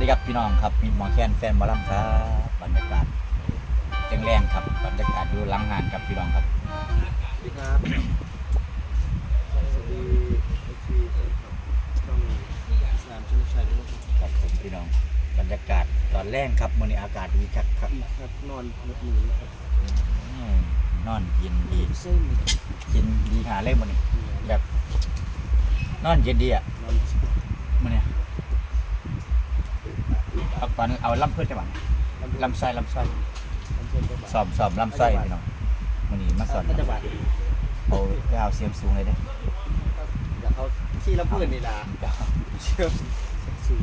ดีครับพี่น้องครับมีหมอแคนแฟนหมอลำครับบรรยากาศแรงๆครับบรรยากาศดูหลังงานครับพี่น้องครับสวัสดีครับสวัสดีเอฟซีครับช่องสามชนชัยด้วยครับครับผมพี่น้องบรรยากาศตอนแรกครับมื้อนี้อากาศดีครับครับครับนอนหลับหนูครับนอนเย็นดีเย็นดีหาเลยมื้อนี้แบบนอนเย็นดีอะนอน มื้อนี้ เอาก่อนเอาลำเพื่อนจังหวะลำไส้ลำไส้ลำเส้นจังหวัดสอบสอบลำไส้พี่น้องมื้อนี้มาสอนก็จังหวัดเอาไปเอาเสียมสูงเลยเด้ออยากเขาขี้ลำเพื่อนนี่ล่ะเดี๋ยวเชื่อมสูง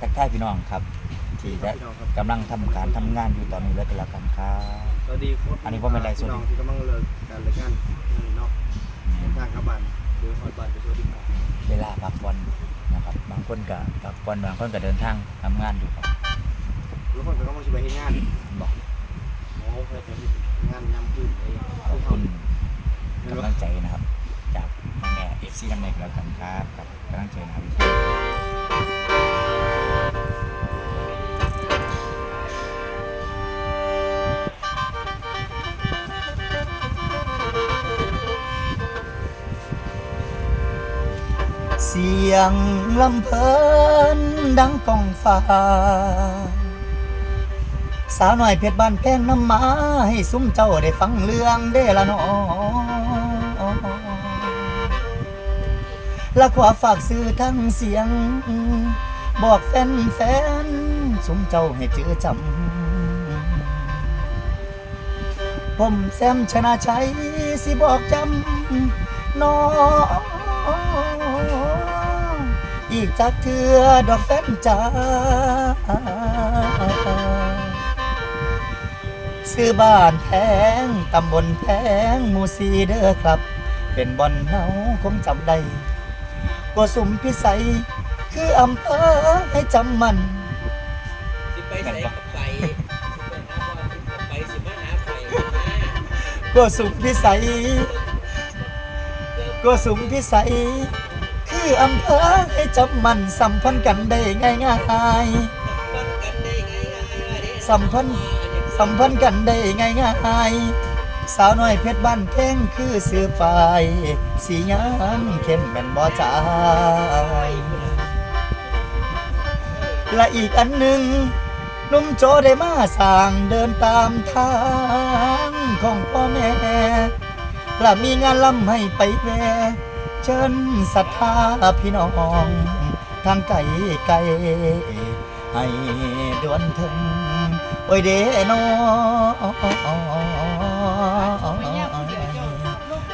ทักทายพี่น้องครับ ที่ได้พี่น้องครับกำลังทำการทำงานอยู่ตอนนี้เลยก็แล้วกันครับสวัสดีโค้ชอันนี้ว่าเป็นไรสวัสดีพี่น้องที่กำลังเลิกการรายการนี่เนาะเดินทางกลับบ้านเดินฮอดบ้านไปสวัสดีครับเวลาพักผ่อน นะครับ บางคนก็พักผ่อนบางคนก็เดินทางทำงานอยู่ครับทุกคนก็กำลังจะไปเฮ็ดงานบอกหมอเคยไปเฮ็ดงานยำพื้นเองขอบคุณกำลังใจนะครับ จากแม่เอฟซีกันเองแล้วกันครับกับกำลังใจนะครับ สียงลำเพลินดังกองฟ้า สาวหน่อยเพชรบ้านแพงน้ำมาให้ซุ้มเจ้าได้ฟังเรื่องเด้ละน้อละขอฝากสื่อทั้งเสียง บอกแฟนแฟนซุ้มเจ้าให้จื้อจำ ผมแซมชนะชัยสิบอกจำน้อง อีกจากเถื่อดอกแฟนจ้าซื้อบ้านแพง ตำบลแพงหมู่ซีเด้อครับ เป็นบ่อนเนาคงจำได้กสุมพิสัย คืออำเภอให้จำมัน สิไปใส่กับไปสิไปหาบอลกับไปสิมาหาไฟมากสุมพิสัยกสุมพิสัยคื ออำเภอให้จำมันสัมพันธ์กันได้ง่ายมันกันได้ไงๆสัมพันธ์สัมพันธ์กันได้ง่ายๆสาวน้อยเพชรบ้านเพ่งคือเสือปลายสียานเข้มแม่นบ่จายและอีกอันหนึ่งนุ่มโจได้มาสร้างเดินตามทางของพ่อแม่และมีงานลำให้ไปแว เชิญศรัทธาพี่น้องทางไกลไกลให้ดวนถึง โอ้ยเดโนโ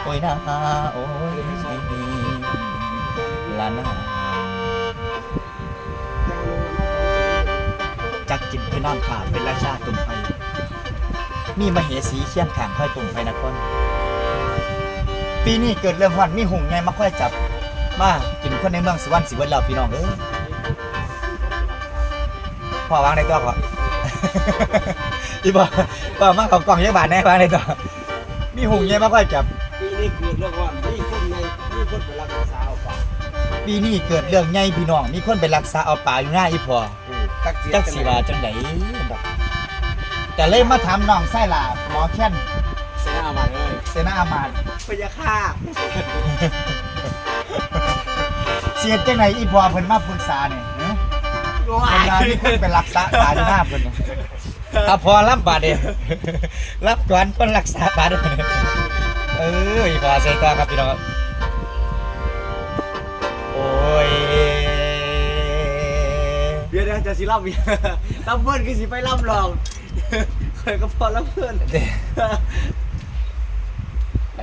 อ้ยนาโอ้ยลานาจักกินไปนอนขาเป็นราชาตุ่มไฟมีมเหสีเคียงขางค่อยตุ่มไฟนคร ปีนี้เกิดเรื่องวันมีหุ่งไงมาค่อยจับ มากินคนในเมืองสวรรค์สิเวันเราพี่น้องเอ้ยพ่อวางในตัวก่อน อีบ่พ่อมาของกล่องยักบาทแน่วางในตัวมีหุ่งไงมาค่อยจับ ปีนี้เกิดเรื่องว่ามีคนในมีคนไปรักษาเอาป่าปีนี้เกิดเรื่องใหญ่พี่น้อง มีคนไปรักษาเอาป่าอยู่หน้าอีพ่อจักเสียจักสิว่าจังไดดอกแต่เลยมาถามน้องไส้ล่ะหมอแค้น เสียเอามาเลยเสนาอามาตย์พยาค่าเสียจังไดอีพ่อเพิ่นมาปรึกษาเนี่ยเอ้อโอ้เวลามีคนไปรักษาป่าอยู่หน้าเพิ่นเนี่ยถ้าพอรับบาดเดียวรับก่อนคนรักษาป่าเด้วยเอออีพ่อใส่ตาครับพี่น้องครับโอ้ยเดี๋ยวเดี๋ยวจะสิล่ำอีกล่ำเพื่อนคือสิไปล่ำลองเคยก็พอล่ำเพื่อนเด้ไป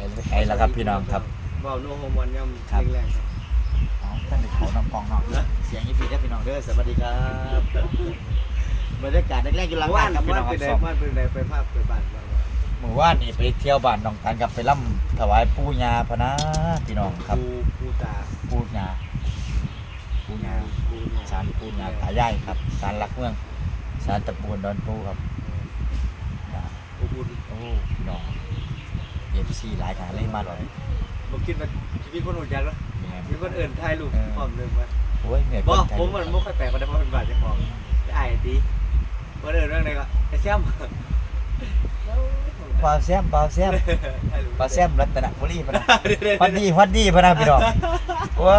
เลยไปแล้วครับพี่น้องครับ เบาโนโฮมอนย่ำครับ แรงๆครับเอาท่านไปเขาน้ำกองนอกเสียงยี่ปีได้พี่น้องเด้อสวัสดีครับบรรยากาศแรกๆอยู่หลังว่านครับพี่ว่านน้องคไปรับไหนว่านไปไหนไปภาพไปบ้านบ้างวะเมื่อวานนี่ไปเที่ยวบ้านน้องตาลกับไปล่ำถวายปู่ย่าพะนะพี่น้องครับปูปูตาปู่ย่าปู่ย่าปูเนี่ยศาลปู่ย่าตายายครับศาลหลักเมืองศาลตะปูนดอนปูครับอ่าปูปูโอ้พี่น้อง เอฟซีหลายทางเลยมาเลยผมคิดว่าชีวิตคนหุ่นยักษ์แล้วยังไงมีมีคนอื่นถ่ายรูปพร้อมเลยว่าโอ้ยเหนื่อยบ่คนไทยผมมันบ่ค่อยแปลกก็ได้เพราะเป็นบาดเจ้าของไอ้ดีคนอื่นเรื่องใดก็ไอ้แซมปลาแซมปลาแซมถ่ายรูปปลาแซมรัตนบุรีพะนะฮอดดีฮอดดีพะนะพี่น้องเว้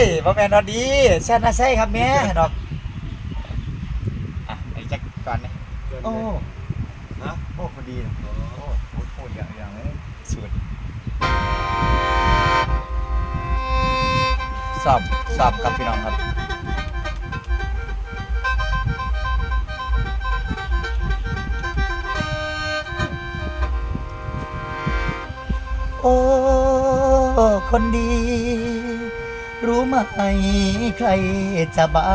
ยบ่แม่นฮอดดีแซ่บนะใส่ครับแม่ดอกอะไอ้แจ็คก่อนนี่โอ้ฮะโอ้พอดีนะ โอ้ สอบสอบกับพี่น้องครับโอ้คนดี รู้ไหมใครจะบ้า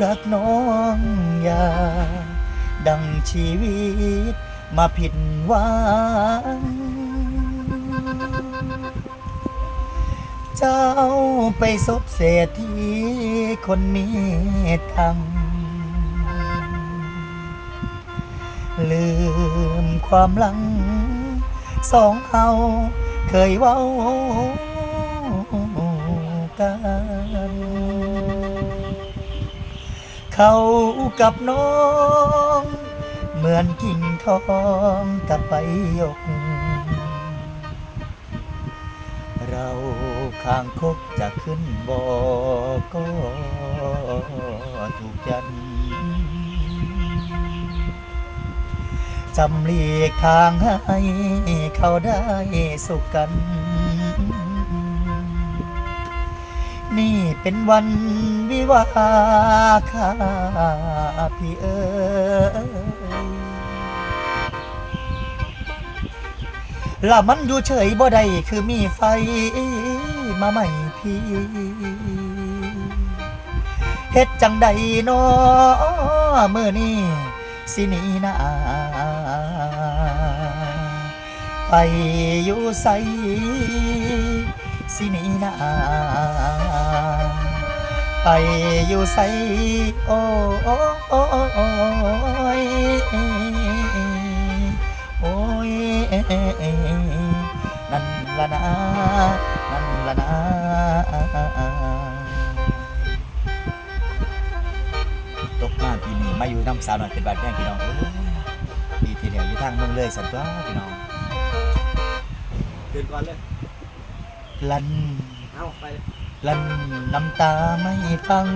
รักน้องอย่า ดังชีวิตมาผิดหวัง เจ้าไปซบเศรษฐีคนมีตังลืมความหลัง สองเฮาเคยเว้ากันเขากับน้อง เหมือนกิ่งทองกับใบยกเรา ข้างคกจะขึ้นบอก็ถูกยันจำเลีกทางให้เขาได้สุขกัน นี่เป็นวันวิวาค่ะพี่เอ๋ยละมันอยู่เฉยบ่ได้คือมีไฟ มาใหม่พี่เฮ็ดจังใดนอเมื่อนี้สิหนีนาไปอยู่ใสสิหนีนาไปอยู่ใสโอ้โอ้โอ้โอ้ยโอ้ยนั่นละนะ ละนะตกมาปีนี้มาอยู่น้ำสาวหน่อยเป็นบาดแม่พี่น้องเอ้ยปีที่แล้วอยู่ทางเมืองเลยสันตัวพี่น้องเดินก่อนเลยลันเอาไปเลยลันน้ำตาไม่ฟัง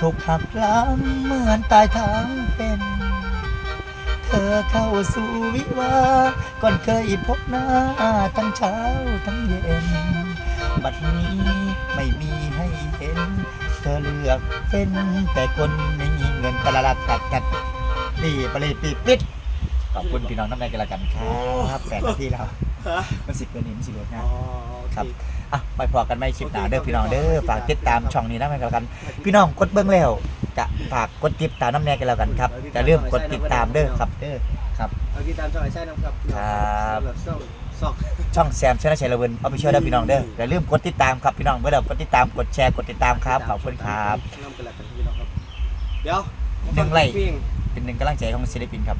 ถูกหักหล้างเหมือนตายทางเป็น เธอเข้าสู่วิวาห์ก่อนเคยพบหน้าทั้งเช้าทั้งเย็น บัดนี้ไม่มีให้เห็น เธอเลือกเป็นแต่คนไม่มีเงินตะละลัดตัดกัดดีไปเลยปีปิดขอบคุณพี่น้องน้ำใจกันละกันครับแปดนาทีแล้วฮะมันสิบเกินนี้มันสิบรถอ๋งาอนโอเคครับอะไปพอกันไม่คลิปหนาเด้อพี่น้องเด้อฝากติดตามช่องนี้นะแม่กันแล้วกัน พี่น้องกดเบื้องแล้วจะฝากกดติดตามน้ำแน่กันแล้วกันครับจะเริ่าลืมกดติดตามเด้อครับเด้อครับเอาที่ตามช่องไอ้ใช่นะครับครับสำหรับ ช่องซอกช่องแซมชนะชัยระเวนเอาไปช่วยเด้อพี่น้องเด้ออย่าลืมกดติดตามครับพี่น้องเมื่อเรากดติดตามกดแชร์กดติดตามครับขอบคุณครับน้ำกันแล้วกันพี่น้องครับ เดี๋ยวหนึ่งไร่ปิ้งเป็นหนึ่งกำลังใจของศิลปินครับ